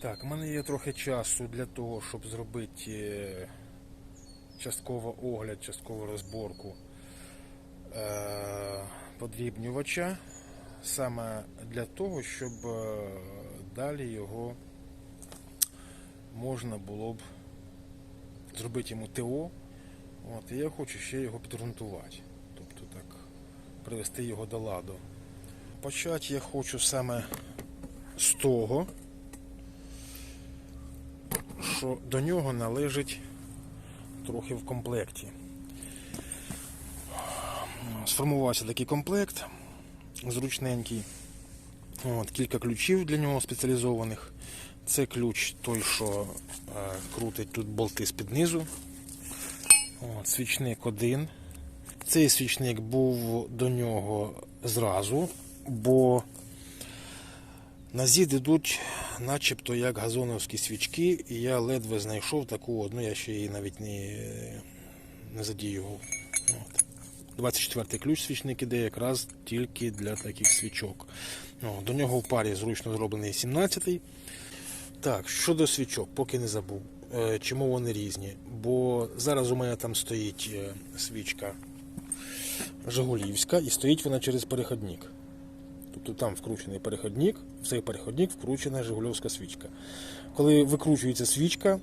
Так, у мене є трохи часу для того, щоб зробити е, частково огляд, часткову розборку е, подрібнювача. Саме для того, щоб е, далі його можна було б зробити йому ТО. От, і я хочу ще його підґрунтувати. Тобто так, привести його до ладу. Почати я хочу саме з того, що до нього належить трохи в комплекті. Сформувався такий комплект зручненький. От, кілька ключів для нього спеціалізованих. Це ключ той, що е, крутить тут болти з-під низу. От, свічник один. Цей свічник був до нього зразу, бо на зід ідуть начебто як газоновські свічки, і я ледве знайшов таку одну, я ще її навіть не, не задіював. От. 24 ключ свічник іде якраз тільки для таких свічок. О, до нього в парі зручно зроблений 17-й. Так, щодо свічок, поки не забув. Е, Чому вони різні? Бо зараз у мене там стоїть е, свічка Жигулівська і стоїть вона через переходник. Тобто там вкручений переходник, в цей переходник вкручена Жигульовська свічка. Коли викручується свічка,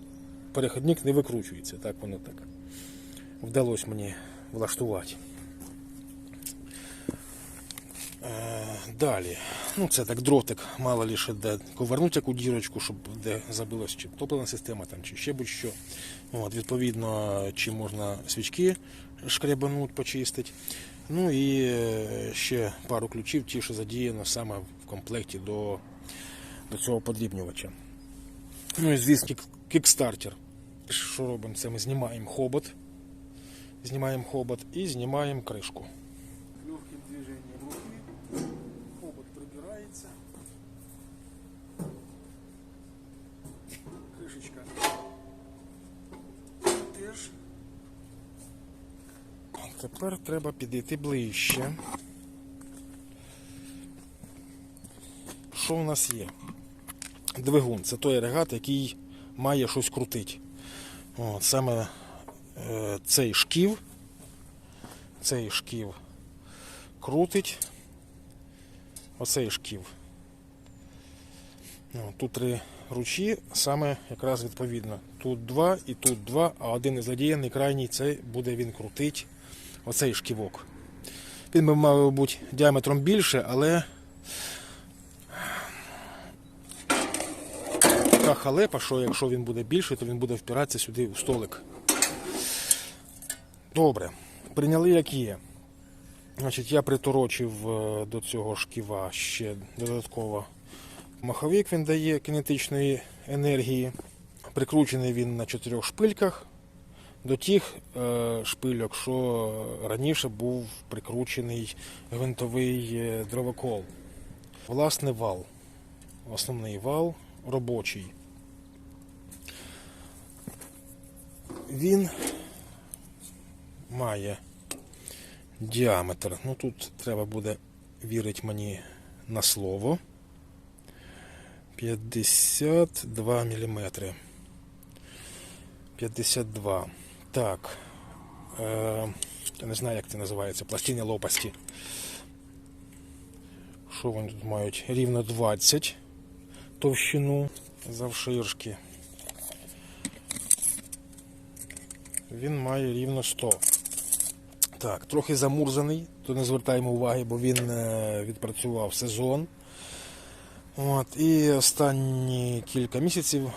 переходник не викручується. Так воно так. Вдалося мені влаштувати. Е, Далі. Ну, це так дротик, мало лише де ковернуть яку дірочку, щоб де забилась чи топлена система, там, чи ще будь-що. Відповідно, чи можна свічки шкрябануть, почистити. Ну і е, ще пару ключів, ті, що задіяно саме в комплекті до, до цього подрібнювача. Ну і звісно, кікстартер. Що робимо? Це ми знімаємо хобот. Знімаємо хобот і знімаємо кришку. Легким движением руки хобот прибирається. Кришечка теж. Тепер треба підійти ближче. Що у нас є? Двигун це той агрегат, який має щось крутити. От, саме е, цей шків, цей шків крутить. Оцей шків. Ну, тут три ручі, саме якраз відповідно. Тут два і тут два, а один із задіяний крайній це буде він крутить оцей шківок. Він би мав бути діаметром більше, але така халепа, що якщо він буде більший, то він буде впиратися сюди у столик. Добре, прийняли як є. Значить, я приторочив е, до цього шківа ще додатково маховик він дає кинетичної енергії. Прикручений він на чотирьох шпильках до тих е, шпильок, що раніше був прикручений гвинтовий е, дровокол. Власне вал. Основний вал робочий. Він має діаметр. Ну тут треба буде вірити мені на слово. 52 мм. 52. Так. Е, я не знаю, як це називається. Пластини лопасті. Що вони тут мають? Рівно 20 товщину завширшки. Він має рівно 100. Так, трохи замурзаний, то не звертаємо уваги, бо він е, відпрацював сезон. От, і останні кілька місяців,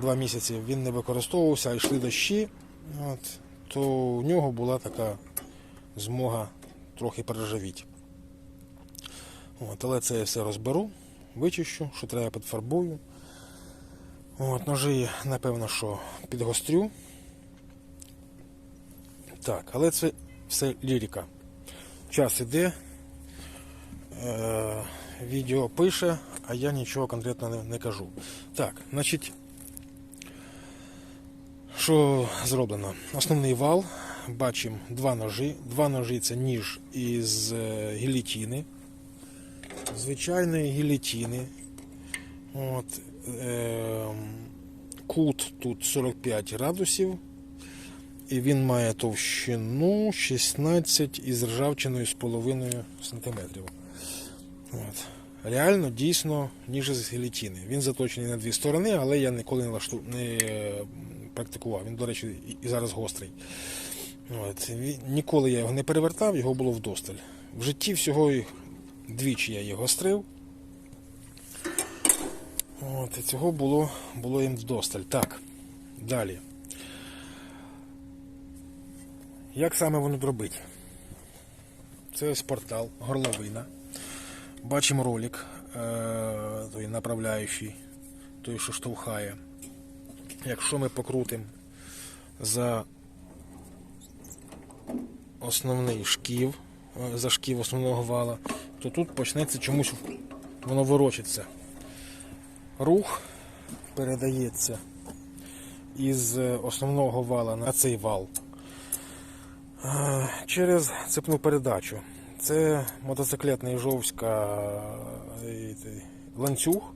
два місяці він не використовувався, а йшли дощі, от, то у нього була така змога трохи переживіти. От, але це я все розберу, вичищу, що треба підфарбую. От, ножі, напевно, що підгострю. Так, але це все лірика. Час іде, е, відео пише, а я нічого конкретно не, не кажу. Так, значить, що зроблено? Основний вал, бачимо два ножі. Два ножі це ніж із е, гілітіни, звичайної гілітіни. От, е, кут тут 45 градусів. І він має товщину 16 із ржавчиною з половиною сантиметрів. От. Реально, дійсно, ніж з гелітіни. Він заточений на дві сторони, але я ніколи не, лашту... не е, практикував. Він, до речі, і- зараз гострий. От. Ніколи я його не перевертав, його було вдосталь. В житті всього двічі я його гострив. От, і цього було, було їм вдосталь. Так, далі. Як саме воно робить? Це ось портал, горловина. Бачимо ролик, е, той направляючий, той, що штовхає. Якщо ми покрутимо за основний шків, е, за шків основного вала, то тут почнеться чомусь воно ворочиться. Рух передається із основного вала на цей вал Е, через цепну передачу. Це мотоциклетний жовська е, ланцюг.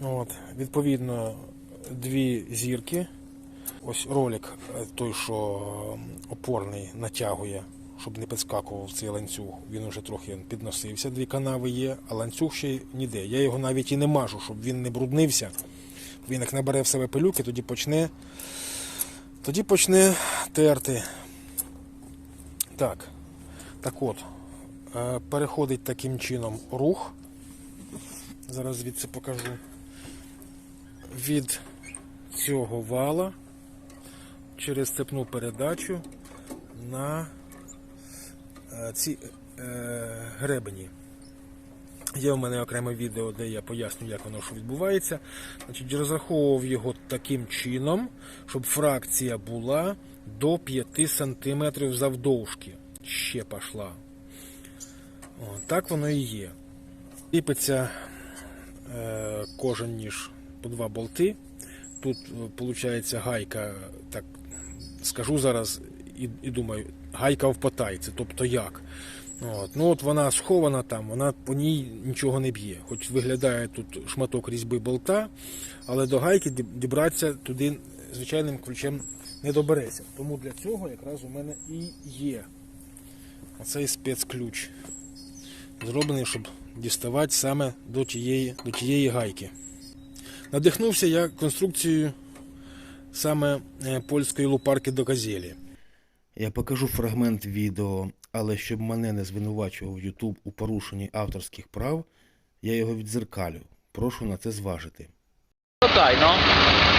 От, відповідно, дві зірки. Ось ролик, е, той, що е, опорний, натягує, щоб не підскакував цей ланцюг. Він уже трохи підносився. Дві канави є, а ланцюг ще ніде. Я його навіть і не мажу, щоб він не бруднився. Він як набере в себе пилюки, тоді почне, тоді почне терти. Так, так от, е, переходить таким чином рух. Зараз звідси покажу. Від цього вала через цепну передачу на е, ці е, гребені. Є в мене окреме відео, де я поясню, як воно що відбувається. Значить, розраховував його таким чином, щоб фракція була до 5 см завдовжки. Ще пішла. О, так воно і є. Ліпиться е, кожен ніж по два болти. Тут виходить гайка, так скажу зараз і, і думаю, гайка в потайці, тобто як. От. Ну от вона схована там, вона по ній нічого не б'є. Хоч виглядає тут шматок різьби болта, але до гайки дібратися туди звичайним ключем не добереться. Тому для цього якраз у мене і є оцей спецключ. Зроблений, щоб діставати саме до тієї, до тієї гайки. Надихнувся я конструкцією саме е, польської лупарки до газелі. Я покажу фрагмент відео, але щоб мене не звинувачував YouTube у порушенні авторських прав, я його відзеркалю. Прошу на це зважити. Daj,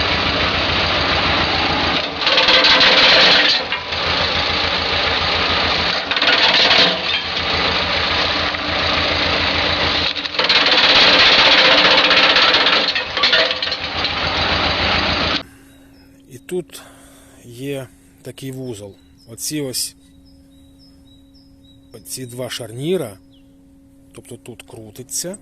тут є такий вузол. Оці ось оці два шарніра, тобто тут крутиться,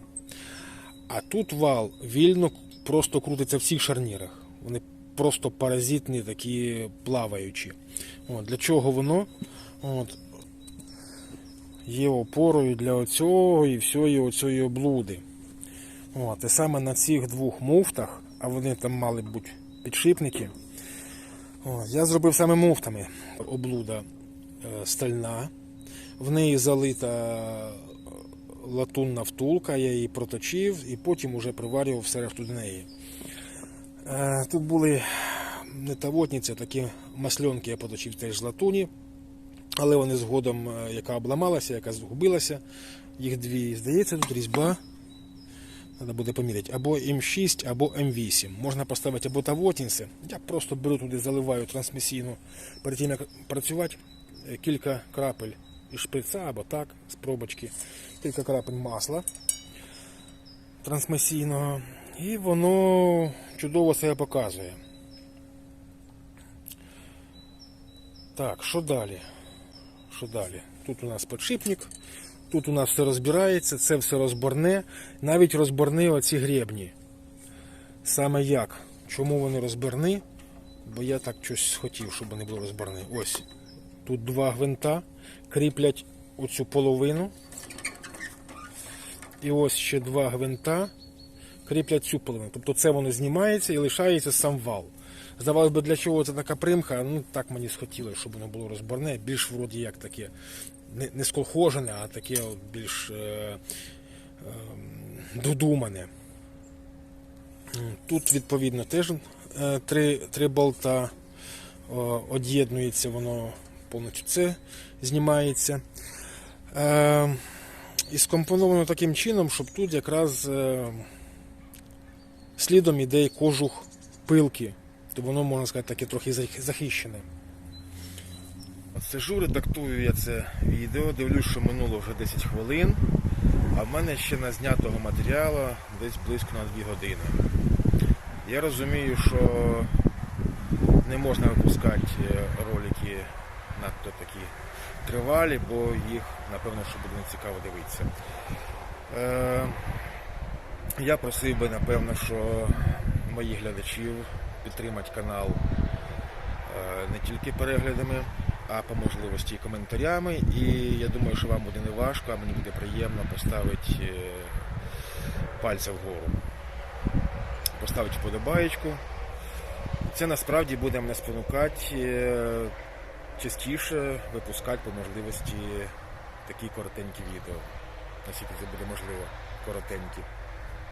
а тут вал вільно просто крутиться в всіх шарнірах. Вони просто паразитні, такі плаваючі. От, для чого воно? От, є опорою для оцього і всієї оцієї облуди. От, і саме на цих двох муфтах, а вони там мали бути підшипники. Я зробив саме муфтами. Облуда е, стальна, в неї залита е, латунна втулка, я її проточив і потім уже приварював все неї. Е, Тут були не тавотниці, такі масльонки я поточив теж з латуні, але вони згодом, яка обламалася, яка згубилася, їх дві. Здається, тут різьба. Треба буде поміряти. Або М6, або М8. Можна поставити або тавотінси. Я просто беру туди, заливаю трансмісійну. Перед тим, як працювати, е, кілька крапель із шприца або так, з пробочки, кілька крапель масла трансмісійного. І воно чудово себе показує. Так, що далі? Що далі? Тут у нас підшипник. Тут у нас все розбирається, це все розборне, навіть розборни оці гребні. Саме як? Чому вони розборні? Бо я так щось хотів, щоб вони були розборні. Ось. Тут два гвинта кріплять оцю половину. І ось ще два гвинта кріплять цю половину. Тобто це воно знімається і лишається сам вал. Здавалось би, для чого це така примха? Ну так мені схотілося, щоб воно було розборне, більш вроді як таке не, не сколхожене, а таке більш е, е, додумане. Тут, відповідно, теж е, три, три болта О, од'єднується воно повністю це знімається. Е, і скомпоновано таким чином, щоб тут якраз е, слідом іде кожух пилки, то воно, можна сказати, таке трохи зах- захищене. Сижу, редактую я це відео, дивлюсь, що минуло вже 10 хвилин, а в мене ще на знятого матеріалу десь близько на 2 години. Я розумію, що не можна випускати е, ролики надто такі тривалі, бо їх, напевно, що буде нецікаво дивитися. Е, я просив би, напевно, що моїх глядачів підтримати канал е, не тільки переглядами, а по можливості коментарями. І я думаю, що вам буде не важко, а мені буде приємно поставити е, пальця вгору. Поставити вподобаєчку. Це насправді буде мене спонукати е, частіше випускати по можливості такі коротенькі відео. Наскільки це буде можливо, коротенькі.